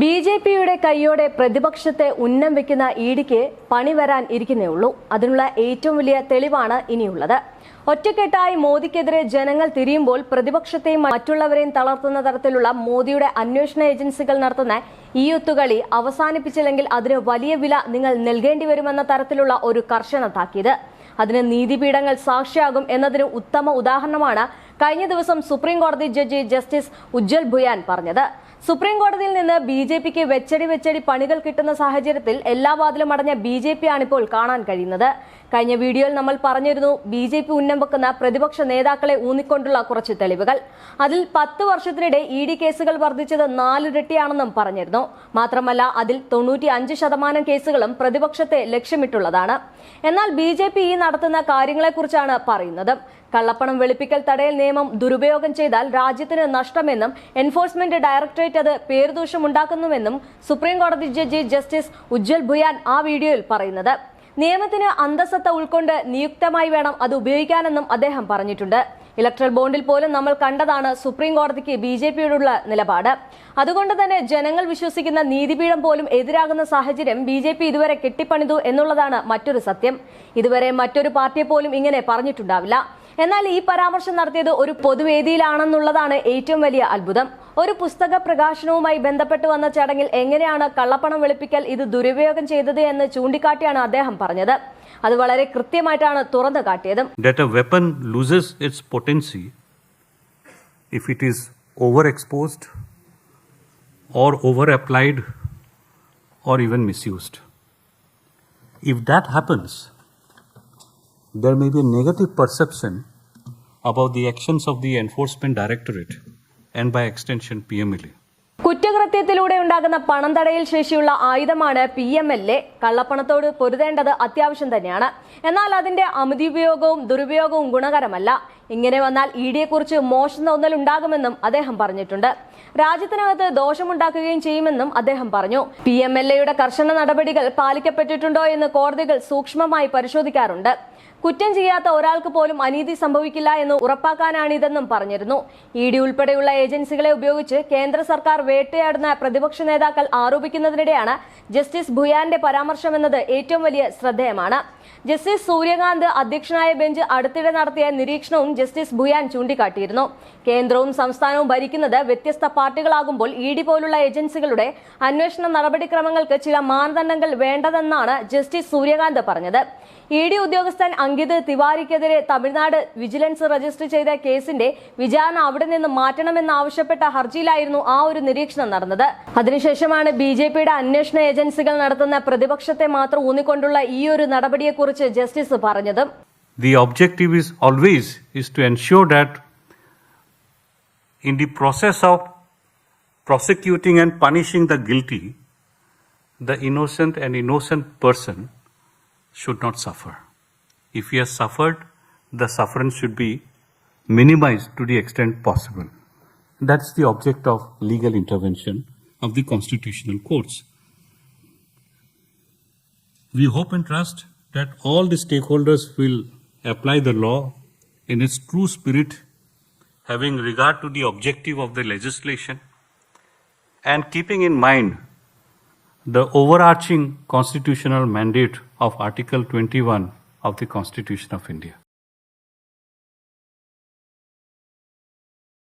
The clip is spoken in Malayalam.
ബി ജെ പിയുടെ കൈയോടെ പ്രതിപക്ഷത്തെ ഉന്നം വെക്കുന്ന ഇ ഡിക്ക് പണി വരാൻ ഇരിക്കുന്നേ ഉള്ളൂ. അതിനുള്ള ഏറ്റവും വലിയ തെളിവാണ് ഇനിയുള്ളത്. ഒറ്റക്കെട്ടായി മോദിക്കെതിരെ ജനങ്ങൾ തിരിയുമ്പോൾ പ്രതിപക്ഷത്തെയും മറ്റുള്ളവരെയും തളർത്തുന്ന തരത്തിലുള്ള മോദിയുടെ അന്വേഷണ ഏജൻസികൾ നടത്തുന്ന ഈ ഒത്തുകളി അവസാനിപ്പിച്ചില്ലെങ്കിൽ അതിന് വലിയ വില നിങ്ങൾ നൽകേണ്ടി വരുമെന്ന തരത്തിലുള്ള ഒരു കർശന താക്കീത് അതിന് നീതിപീഠങ്ങൾ സാക്ഷിയാകും എന്നതിന് ഉത്തമ ഉദാഹരണമാണ് കഴിഞ്ഞ ദിവസം സുപ്രീം കോടതി ജഡ്ജി ജസ്റ്റിസ് ഉജ്ജൽ ഭുയാൻ പറഞ്ഞത്. സുപ്രീം കോടതിയിൽ നിന്ന് ബി ജെ പിക്ക് വെച്ചടി വെച്ചടി പണികൾ കിട്ടുന്ന സാഹചര്യത്തിൽ എല്ലാ വാതിലും അടഞ്ഞ ബി ജെ പി ആണിപ്പോൾ കാണാൻ കഴിയുന്നത്. കഴിഞ്ഞ വീഡിയോയിൽ നമ്മൾ പറഞ്ഞിരുന്നു ബി ജെ പി ഉന്നം വെക്കുന്ന പ്രതിപക്ഷ നേതാക്കളെ ഊന്നിക്കൊണ്ടുള്ള കുറച്ച് തെളിവുകൾ. അതിൽ പത്ത് വർഷത്തിനിടെ ഇ ഡി കേസുകൾ വർദ്ധിച്ചത് നാലിരട്ടിയാണെന്നും പറഞ്ഞിരുന്നു. മാത്രമല്ല അതിൽ തൊണ്ണൂറ്റി അഞ്ച് ശതമാനം കേസുകളും പ്രതിപക്ഷത്തെ ലക്ഷ്യമിട്ടുള്ളതാണ്. എന്നാൽ ബി ജെ പി ഈ നടത്തുന്ന കാര്യങ്ങളെക്കുറിച്ചാണ് പറയുന്നത്. കള്ളപ്പണം വെളുപ്പിക്കൽ തടയൽ നിയമം ദുരുപയോഗം ചെയ്താൽ രാജ്യത്തിന് നഷ്ടമെന്നും എൻഫോഴ്സ്മെന്റ് ഡയറക്ടറേറ്റ് അത് പേരുദോഷമുണ്ടാക്കുന്നുവെന്നും സുപ്രീം കോടതി ജഡ്ജി ജസ്റ്റിസ് ഉജ്ജൽ ഭുയാൻ ആ വീഡിയോയിൽ പറയുന്നത്. നിയമത്തിന് അന്തസത്ത ഉൾക്കൊണ്ട് നിയുക്തമായി വേണം അത് ഉപയോഗിക്കാനെന്നും അദ്ദേഹം പറഞ്ഞിട്ടുണ്ട്. ഇലക്ട്രൽ ബോണ്ടിൽ പോലും നമ്മൾ കണ്ടതാണ് സുപ്രീം കോടതിക്ക് ബി ജെ പിയോടുള്ള നിലപാട്. അതുകൊണ്ട് തന്നെ ജനങ്ങൾ വിശ്വസിക്കുന്ന നീതിപീഠം പോലും എതിരാകുന്ന സാഹചര്യം ബി ജെ പി ഇതുവരെ കെട്ടിപ്പണിതു എന്നുള്ളതാണ് മറ്റൊരു സത്യം. ഇതുവരെ മറ്റൊരു പാർട്ടിയെ പോലും ഇങ്ങനെ പറഞ്ഞിട്ടുണ്ടാവില്ല. എന്നാൽ ഈ പരാമർശം നടത്തിയത് ഒരു പൊതുവേദിയിലാണെന്നുള്ളതാണ് ഏറ്റവും വലിയ അത്ഭുതം. ഒരു പുസ്തക പ്രകാശനവുമായി ബന്ധപ്പെട്ട് വന്ന ചടങ്ങിൽ എങ്ങനെയാണ് കള്ളപ്പണം വെളുപ്പിക്കൽ ഇത് ദുരുപയോഗം ചെയ്തത് എന്ന് ചൂണ്ടിക്കാട്ടിയാണ് അദ്ദേഹം പറഞ്ഞത്. അത് വളരെ കൃത്യമായിട്ടാണ് തുറന്നു കാട്ടിയതും. It is overexposed or over applied or even misused. If that happens, there may be a negative perception about the actions of the Enforcement Directorate and by extension PMLA. കുറ്റകൃത്യത്തിലൂടെ ഉണ്ടാകുന്ന പണം തടയൽ ശേഷിയുള്ള ആയുധമാണ് പി എം എൽ എ കള്ളപ്പണത്തോട് പൊരുതേണ്ടത് അത്യാവശ്യം തന്നെയാണ്. എന്നാൽ അതിന്റെ അമിതിപയോഗവും ദുരുപയോഗവും ഗുണകരമല്ല. ഇങ്ങനെ വന്നാൽ ഇ ഡിയെ കുറിച്ച് മോശം തോന്നൽ ഉണ്ടാകുമെന്നും അദ്ദേഹം പറഞ്ഞിട്ടുണ്ട്. രാജ്യത്തിനകത്ത് ദോഷമുണ്ടാക്കുകയും ചെയ്യുമെന്നും അദ്ദേഹം പറഞ്ഞു. പി എം എൽ എയുടെ കർശന നടപടികൾ പാലിക്കപ്പെട്ടിട്ടുണ്ടോ എന്ന് കോടതികൾ സൂക്ഷ്മമായി പരിശോധിക്കാറുണ്ട്. കുറ്റം ചെയ്യാത്ത ഒരാൾക്ക് പോലും അനീതി സംഭവിക്കില്ല എന്ന് ഉറപ്പാക്കാനാണിതെന്നും പറഞ്ഞിരുന്നു. ഇ ഡി ഉൾപ്പെടെയുള്ള ഏജൻസികളെ ഉപയോഗിച്ച് കേന്ദ്ര സർക്കാർ വേട്ടയാടുന്ന പ്രതിപക്ഷ നേതാക്കൾ ആരോപിക്കുന്നതിനിടെയാണ് ജസ്റ്റിസ് ഭുയാന്റെ പരാമർശമെന്നത് ഏറ്റവും വലിയ ശ്രദ്ധേയമാണ്. ജസ്റ്റിസ് സൂര്യകാന്ത് അധ്യക്ഷനായ ബെഞ്ച് അടുത്തിടെ നടത്തിയ നിരീക്ഷണവും ജസ്റ്റിസ് ഭുയാൻ ചൂണ്ടിക്കാട്ടിയിരുന്നു. കേന്ദ്രവും സംസ്ഥാനവും ഭരിക്കുന്നത് വ്യത്യസ്ത പാർട്ടികളാകുമ്പോൾ ഇ ഡി പോലുള്ള ഏജൻസികളുടെ അന്വേഷണ നടപടിക്രമങ്ങൾക്ക് ചില മാനദണ്ഡങ്ങൾ വേണ്ടതെന്നാണ് ജസ്റ്റിസ് സൂര്യകാന്ത് പറഞ്ഞത്. ഇ ഡി ഉദ്യോഗസ്ഥൻ അങ്കിത് തിവാരിക്കെതിരെ തമിഴ്നാട് വിജിലൻസ് രജിസ്റ്റർ ചെയ്ത കേസിന്റെ വിചാരണ അവിടെ നിന്ന് മാറ്റണമെന്നാവശ്യപ്പെട്ട ഹർജിയിലായിരുന്നു ആ ഒരു നിരീക്ഷണം നടന്നത്. അതിനുശേഷമാണ് ബി ജെ പിയുടെ അന്വേഷണ ഏജൻസികൾ നടത്തുന്ന പ്രതിപക്ഷത്തെ മാത്രം ഊന്നിക്കൊണ്ടുള്ള ഈ ഒരു നടപടിയെക്കുറിച്ച് ജസ്റ്റിസ് പറഞ്ഞത്. The objective is always is to ensure that in the process of prosecuting and punishing the guilty, the innocent and innocent person should not suffer. If he has suffered, the sufferance should be minimized to the extent possible. That's the object of legal intervention of the constitutional courts. We hope and trust that all the stakeholders will apply the law in its true spirit, having regard to the objective of the legislation and keeping in mind the overarching constitutional mandate of Article 21 of the Constitution of India.